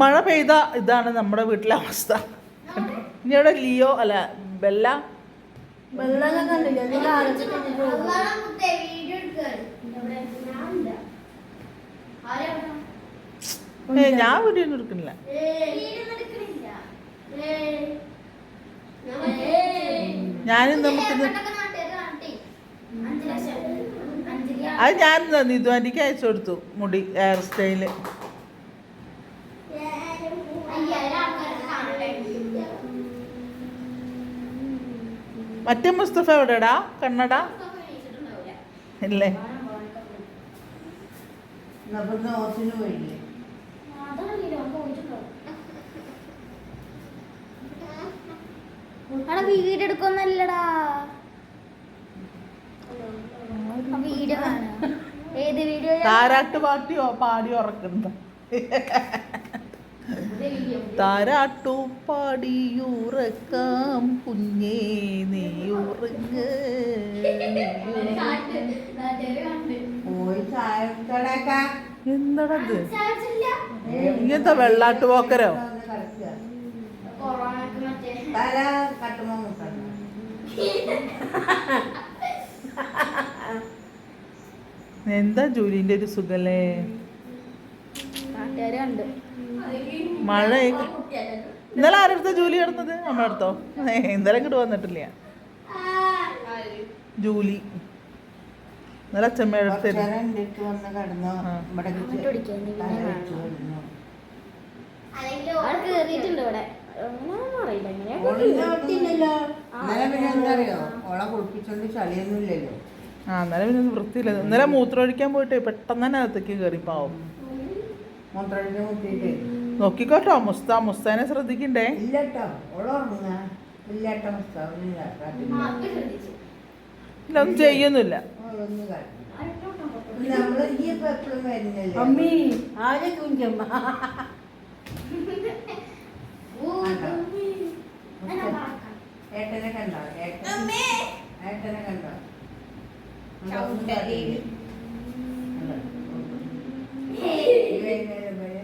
മഴ പെയ്ത ഇതാണ് നമ്മുടെ വീട്ടിലെ അവസ്ഥ. ഇനി അവിടെ ലിയോ അല്ല ബെല്ല? വെള്ളമൊക്കെ ഞാൻ വീഡിയോ ഒന്നും എടുക്കുന്നില്ല എടുക്കണില്ല. ഞാനും നമുക്ക് അത് ഞാൻ നിതു ആന്റിക്ക് അയച്ചു കൊടുത്തു മുടി ഹെയർ സ്റ്റൈൽ. മറ്റേ മുസ്തഫ എവിടെടാ കണ്ണട. ഇല്ലേ പോയില്ലേ? അവിടെ വീഡിയോ ഏത് വീഡിയോ താരാട്ട് പാട്ടിയോ പാടി ഉറക്കുന്നത്. താരാട്ടു പാടിയുറക്കാം കുഞ്ഞേ നീ ഉറങ്ങ്. എന്താണത്? ഇങ്ങനത്തെ വെള്ളാട്ട് പോക്കരോ ഒന്ന് കിടക്കുക. കൊറോണക്ക് മറ്റേ തല കട്ടുമ്പോ മുട്ടണ്ട. എന്താ ജോലിന്റെ ഒരു സുഖല്ലേ? മഴ ഇന്നലെ ആരടുത്ത ജോലി കിടന്നത്? നമ്മുടെ അടുത്തോ? ഇന്നലെ ഇങ്ങോട്ട് വന്നിട്ടില്ല. ജോലി. ഇന്നലെ അച്ഛമ്മയുടെ അടുത്ത് എങ്ങനെയാണെന്ന് അറിയില്ല. എങ്ങനെയാ ആ ഇന്നലെ പിന്നെ ഒന്നും വൃത്തിയില്ല. ഇന്നലെ മൂത്രം ഒഴിക്കാൻ പോയിട്ട് പെട്ടെന്ന് തന്നെ അകത്തേക്ക് കയറി പാവും. നോക്കിക്കോട്ടോ മുസ്ത മുസ്താനെ ശ്രദ്ധിക്കണ്ടേ? ഇല്ല. ഒന്നും ചെയ്യുന്നില്ല അമ്മീ ആരൊക്കെ ഈ ഇപ്പൊ എപ്പോഴും വരുന്നില്ല? അമ്മി ആരെ ഏട്ടനെ കണ്ടോ? ഏട്ടൻ അമ്മേ. ഏട്ടനെ കണ്ടോ. ഈ വൈകുന്നേരം വരെ